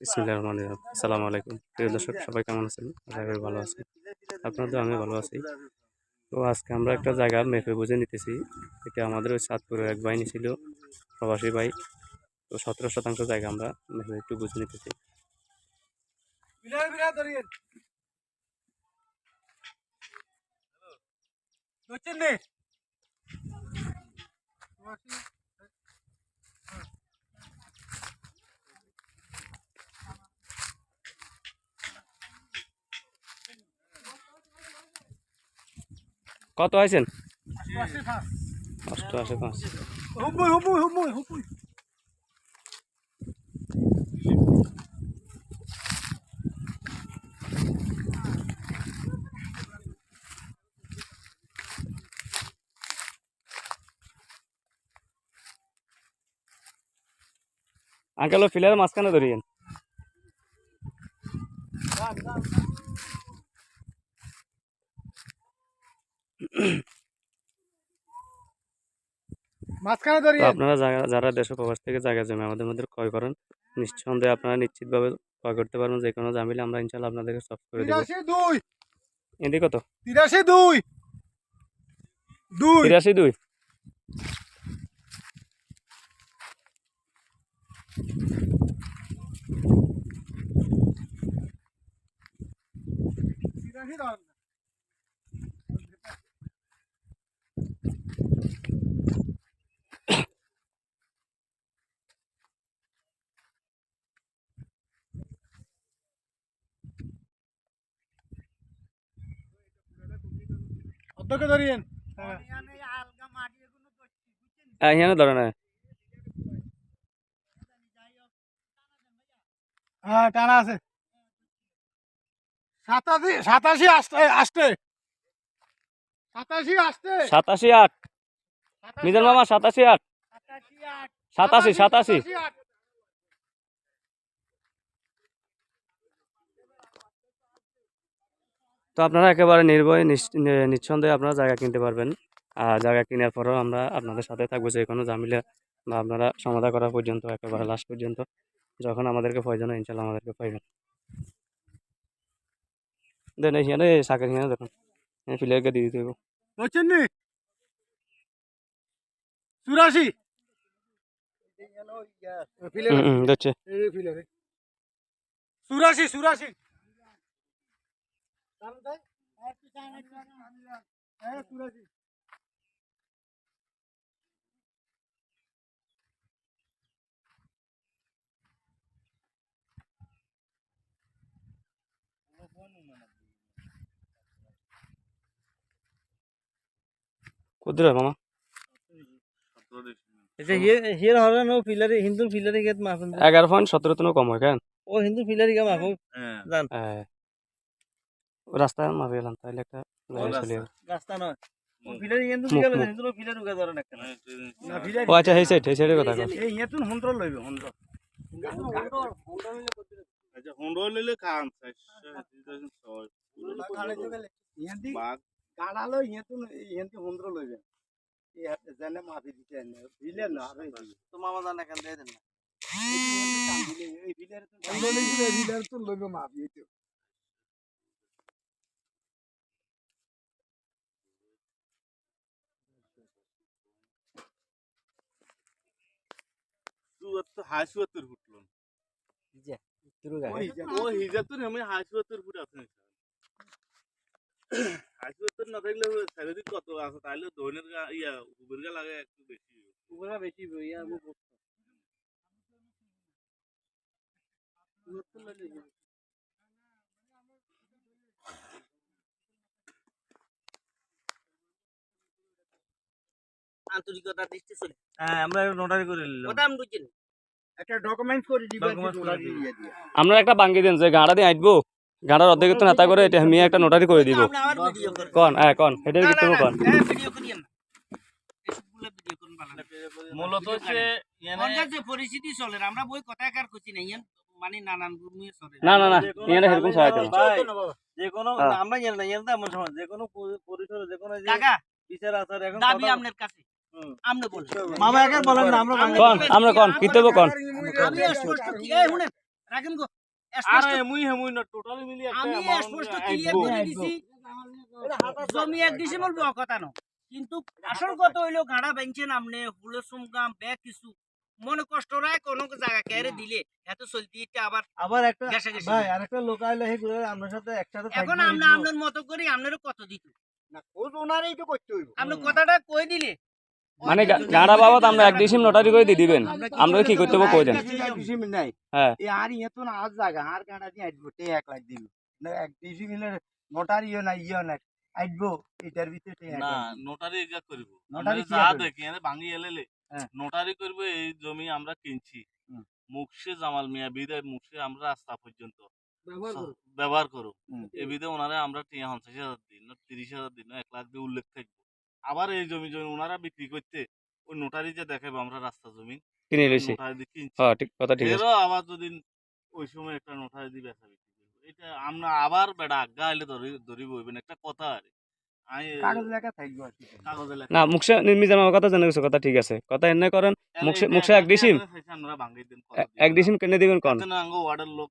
আসসালামু আলাইকুম। প্রিয় দর্শক সবাই কেমন আছেন? আশা করি ভালো আছেন। আপনাদের আমি ভালো আছি। তো আজকে আমরা একটা জায়গা মেপে বুঝে নিতেছি। এটা আমাদের ওই সাতপুরের এক বাহিনী ছিল প্রবাসী ভাই। তো সতেরো শতাংশ জায়গা আমরা মেপে একটু বুঝে নিতেছি। ধরছেন কত আছেন অষ্টআশি পাঁচ। আঙ্কেল ফিলার মাঝখানে ধরিয়েন মাঝখানে তো ধরিয়েন আপনারা যারা দেশ প্রবাস থেকে জায়গা জমি আমাদের মধ্যে ক্রয় করেন নিঃসন্দেহে আপনারা নিশ্চিতভাবে ক্রয় করতে পারবেন। যে কোনো জামিলে আমরা ইনশাল্লাহ আপনাদেরকে সফট করে দুই। এদিকে কত? তিরাশি দুই। দুই। তিরাশি দুই। তিরাশি অধ্যক্ষ ধরিয়েন। হ্যাঁ। হ্যাঁ এখানে ধরে না হ্যাঁ টানা আছে। সাতাশি সাতাশি আসতে আসতে। সাতাশি আসতে। সাতাশি আট। মিজান মামা সাতাশি আট। সাতাশি সাতাশি। তো আপনারা একেবারে নির্ভয়ে নিঃসন্দেহে আপনারা জায়গা কিনতে পারবেন। আর জায়গা কেনার পরেও আমরা আপনাদের সাথে থাকব যে কোনো জামিলে বা আপনারা সমাধা করা পর্যন্ত একেবারে লাস্ট পর্যন্ত যখন আমাদেরকে প্রয়োজন হয় ইনশাল্লাহ আমাদেরকে পাইবেন। দেন এখানে শাকের এখানে দেখুন ফিলিয়ারকে দিয়ে দিতে হইব। চুরাশি চুরাশি চুরাশি চুরাশি কুদ্রে মামা? হিয়ের হরে নো ফিলারি হিন্দু ফিলারি গেত মাফন এগারো পয়েন্ট সতেরো তো কম হয় কেন? ও হিন্দু ফিলারি গা মাফো জান। হ্যাঁ। রাস্তা মাপে এলাম তাহলে একটা। রাস্তা নয়। ও ফিলারি হিন্দু মুখ, ফিলারি মুখ। হিন্দু ফিলারি গা ধরে একটা না ফিলারি ও আচ্ছা এই সাইড এই সাইডের কথা কও। এই হেতুন হন্ড্র লইবে হন্ড্র আচ্ছা হুন্ডো লইলে খান ছয় বাঘ কাড়ালো ইহেতুন ইহেতু হন্দ্র লইবে এই হাতে জানে মাফি দিতে না দিলে না আর তো মামা জানা কেন দিয়ে দেন না এই বিলের তো হন্দ্র লইবে এই বিলের তো লইবে মাফি এই চুয়াত্তর হাই চুয়াত্তর ফুট লোন ও হিজাতুর আমি হাই চুয়াত্তর ফুট আছে হাই চুয়াত্তর না থাকলে শারীরিক কত আছে তাইলে ধনের গা ইয়া হুবের গা লাগে একটু বেশি। উপরা বেশি ইয়া মু আন্তরিকতা দৃষ্টি চলে। হ্যাঁ আমরা নোটারি করে নিলাম। কথা আমি বুঝছি একটা ডকুমেন্টস করে আমরা একটা বাঙ্গি দেন যে গাঁড়া দিয়ে আইটবো গাঁড়ার অর্ধেক তো নেতা করে এটা আমি একটা নোটারি করে দিব। কন হ্যাঁ কন কন। হ্যাঁ, আমরা। এসবগুলো ভিডিও করুন ভালো লাগে। মূলত হচ্ছে যে পরিস্থিতি চলে আমরা বই কথা কার করছি না ইয়ান মানে নানান গুরমিয়ে চলে। না না না ইয়ানে সেরকম সহায়তা যে কোনো হ্যাঁ। আমরা জানি না জানি না এমন সময় যে কোনো পরিসরে যে কোনো বিচার আচার এখন দাবি আপনার কাছে। মামা একা বলেন না আমরা কন? কন? আমি স্পষ্ট কি এই শুনেন রাখেন গো আর এমুই হেমুই না টোটালি মিলি আমি স্পষ্ট ক্লিয়ার করে দিছি জমি এক দিছি বলব কথা না কিন্তু আসল কথা হইল গাড়া বেঞ্চেন আমনে হুলো সুমগাম ব্যাগ কিছু। মনে কষ্ট রায় কোনো জায়গা কেড়ে দিলে এত চলতি এটা আবার আবার একটা। ভাই আরেকটা লোক আইলে হে আপনার সাথে একসাথে এখন আমরা এই আপনার মতো করি আপনারও কত দিত। না খোঁজ ওনারই তো করতে হইব। আপনি কথাটা কই দিলে? মানে গাঁড়া বাবদ আমরা এক ডিসিম নোটারি করে দিয়ে দিবেন। আমরা কি করতে হবে কই দেন নাই। হ্যাঁ। আর ইয়ে তো না আজ জায়গা আর গাড়া দিয়ে আইবো তে এক লাখ দিবি না এক ডিসি মিলে নোটারিও না ইয়ে না আইবো এটার ভিতরে না নোটারি করব। নোটারি যা দেখি এনে ভাঙি এলেলে হ্যাঁ। নোটারি করব এই জমি আমরা কিনছি। মুখসে জামাল মিয়া বিদায় মুখসে আমরা রাস্তা পর্যন্ত। ব্যবহার করো বিধে ওনারা আমরা টিয়া পঞ্চাশ হাজার দিন না তিরিশ হাজার দিন এক লাখ দিয়ে উল্লেখ থাকব। আবার এই জমি জমি ওনারা বিক্রি করতে ওই নোটারি যে দেখাবো আমরা রাস্তা জমি কিনে লইছি হ্যাঁ ঠিক কথা ঠিক আছে। আবার যদি ওই সময় একটা নোটারি দিয়ে বেচা বিক্রি এটা আমরা আবার বেড়া আজ্ঞা আইলে ধরি ধরি বইবেন একটা কথা আর। আমি কাগজ লেখা থাকব আর কি। কাগজে লেখা না মুখসে মিজান আমার কথা জানা গেছে কথা ঠিক আছে। কথা এনে করেন মুখসে- মুখসে এক ডিসিম? আমরা এক ডিসিম কিনে দিবেন কোন। লোক লোক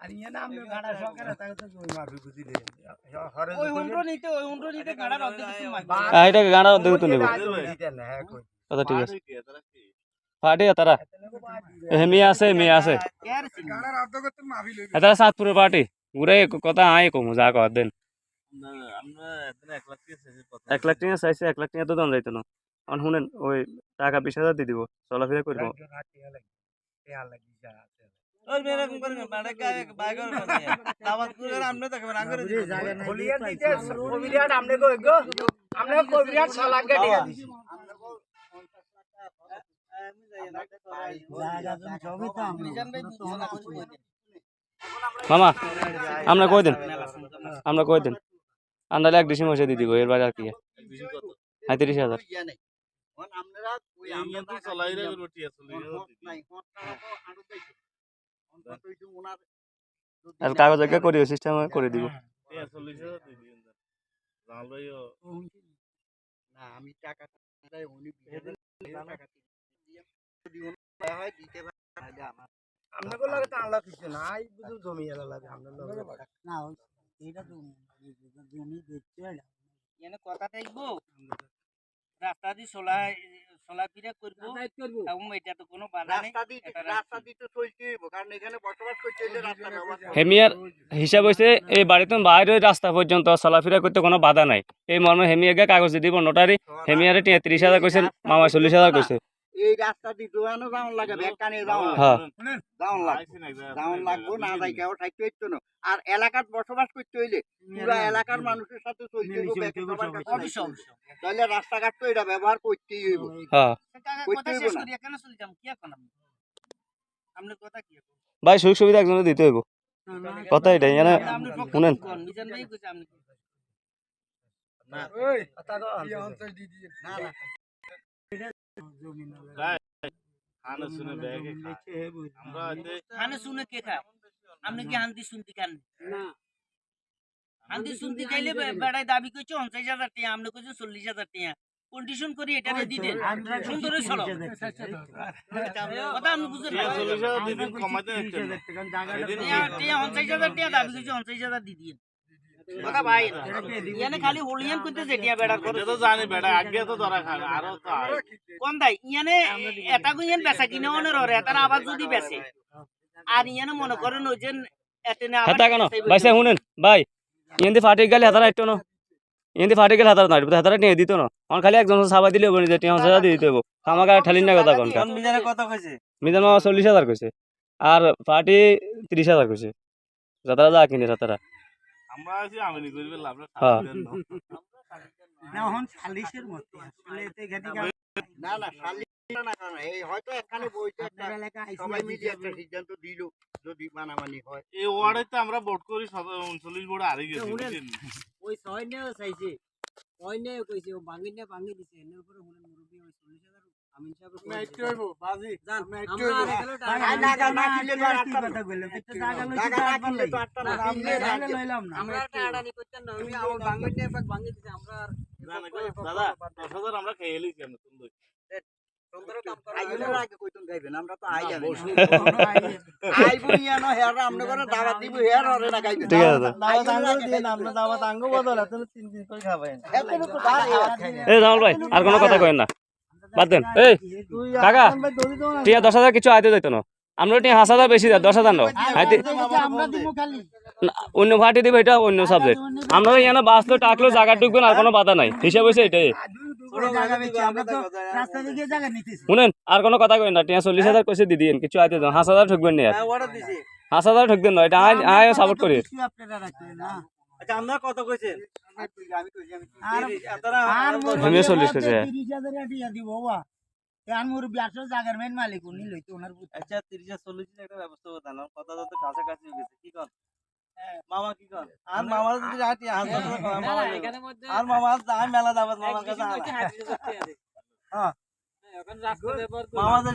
আর ইয়ে না আমরা গাড়া সরকারে তাকে তো ওই মাফি বুঝি দে হরে ওই হুন্ড্রো নিতে ওই হুন্ড্রো নিতে গাড়ার অর্ধেক কিছু মাইবে। হ্যাঁ এটা গাঁড়া অর্ধেক তো নেব। দিতে না হ্যাঁ কই? কথা ঠিক আছে। কি তারা কি? ফাটে তারা। এ মেয়ে আছে মেয়ে আছে। কে আর চিনি? তারা সাতপুরের পার্টি। ঘুরে কথা আয় কমু যা কর দেন। না, আমরা এতনে এক লাখ টাকা শেষের কথা এক লাখ টাকা চাইছে এক লাখ টাকা তো দাম যাইতো না। এখন শুনেন ওই টাকা বিশ হাজার দিয়ে দিব চলাফেরা করব। দিতে কবিরাট আমনে কই গো আমনে কবিরাট সালাক গাড়ি দিছি মিজান ভাই বুঝছে না কিছু কই দেন। মামা আমরা কই দেন? আমরা কই দেন? আন্দালে এক ডিসি মশে দিয়ে দিব এর আর কি? পঁয়ত্রিশ হাজার। আরও কাগজ একটা করিও সিস্টেম করে দিব। দিন জাল ভাইও আমি টাকা হয় রাস্তা দিয়ে চলা চলাফেরা করব এবং এটা তো কোনো বাধা নেই রাস্তা দিতে চলতে হইব কারণ এখানে বসবাস করতে রাস্তা হেমিয়ার হিসাব হয়েছে এই বাড়িতে বাইরে রাস্তা পর্যন্ত চলাফেরা করতে কোনো বাধা নাই। এই মর্মে হেমিয়াকে কাগজ দিব নোটারি। হেমিয়ারে ত্রিশ হাজার কইছেন মামা চল্লিশ হাজার কইছে। এই রাস্তা দিয়ে দোয়ানো যাওয়ান লাগে ব্যাগ কানে যাওয়ান হ্যাঁ। যাওয়ান লাগবে যাওয়ান লাগবো না যাই কেউ থাকতে হইতো না আর এলাকার বসবাস করতে হইলে পুরো এলাকার মানুষের সাথে চলতে। অবশ্যই তাহলে রাস্তাঘাট তো এটা ব্যবহার করতেই হইব হ্যাঁ? ভাই সুযোগ সুবিধা একজনে দিতে হইব কথা এটাই জানা শুনেন না খানে শুনে ব্যাগে খায় আমরা হয়তো খানে শুনে কে খায় আপনি কি হান্দি শুনতে খান হান্দি শুনতে খাইলে বে- বেড়ায় দাবি করছে পঞ্চাশ হাজার টাকা আপনি কইছেন চল্লিশ হাজার টাকা কন্ডিশন করি এটা দিতেন সুন্দর চলো কথা আপনি বুঝেন না টিয়া চল্লিশ হাজার দিয়ে দিন কমাইতে হচ্ছে না। সেদিন টিয়া টিয়া পঞ্চাশ হাজার টাকা দাবি করছে পঞ্চাশ হাজার দি দিয়ে কথা ভাই। ইয়ানে খালি হোলিয়ান করতে যে টিয়া বেড়ার করে তো জানি বেটা আগে তো ধরা খায় আরও তো কোন দাই ইয়ানে এটা গুইয়ান বেচা কিনে অনের ওরে এটার আবার যদি বেচে। আর ইয়ানে মনে করেন ওই যে এতেনে আবার কেন? ভাই সে শুনেন ভাই ইন্দি ফাটে গেলে হাতারা একটু না। ইন্দি ফাটে গেলে হাতারা নাই হাতারা নিয়ে দিত না। আমার খালি একজন সাবা দিলে হাজার দিয়ে দিতে হইব আমাকে না কথা কোনটা মিজান মামা চল্লিশ হাজার কইছে। আর পার্টি ত্রিশ হাজার কইছে। যাতারা যা কিনে তারা আমরা আছি আমিনি করবে লাভ না হ্যাঁ। না এখন সালিশের মতো আসলে এতে না না সালিশ না, না, এই হয়তো এখানে বইতে একটা সবাই মিলে একটা সিদ্ধান্ত দিল যদি মানামানি হয়। এই ওয়ার্ডে তো আমরা ভোট করি উনচল্লিশ বোর্ডে হারিয়ে গেছি? ওই ছয় নেও চাইছে। ছয় নেও কইছে ও ভাঙি না ভাঙি দিছে এর উপরে হুলেন মুরব্বি ওই চল্লিশ হাজার আমিন সাহেব জান আমরা আর টাকা না কিনলে তো আর আটটা না। একটা জায়গা লইছি জায়গা কিনলে তো আটটা না। কিনলে না। আমরা একটা আড়ানি করতেন না আমি আমার ভাঙি দিছে আমরা আর দাদা আমরা খেয়ে আমরা কোনো কথা কইেন না। বাদ দেন। এই কাকা টিয়া দশ হাজার কিছু আইতে যাইতো না। আমরা টিয়া হাজার হাজার বেশি দেয় দশ হাজার নাও। আইতে আমরা দিমু খালি। না, অন্য ভাটি দিবে এটা অন্য সাবজেক্ট আমরা এখানে বাঁচলো টাকলো জায়গা ঢুকবেন আর কোনো বাধা নাই। হিসাব হয়েছে এটাই। জায়গা বেচছি আমরা তো রাস্তা দিকে জায়গা নিতেছি। শুনেন আর কোনো কথা কই না টিয়া চল্লিশ হাজার কইছে দিদি কিছু আইতে দেন হাজার হাজার ঠুকবেন না আর। হাজার হাজার ঠুকবেন না এটা আয় আয় সাপোর্ট করি। আপনারা রাখবেন না। আমিও চল্লিশ কেজি। তিরিশ হাজার টাকা দিব বাবা আর মোর ব্যবসা জায়গার মেন মালিক উনি লইতো ওনার। আচ্ছা তিরিশ চল্লিশ একটা ব্যবস্থা করতে না কথা তো কাছাকাছি গেছে কি কর মামা কি কর আর মামা যদি রাতি আর মামা আর মামা আমি মেলা দাবাত মামার কাছে হ্যাঁ। মনে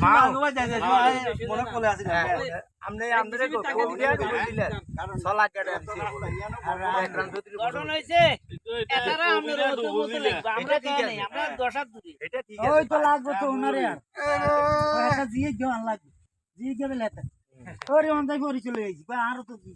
দিয়া। লাগবে জিয়ে গেলে আরও তো কি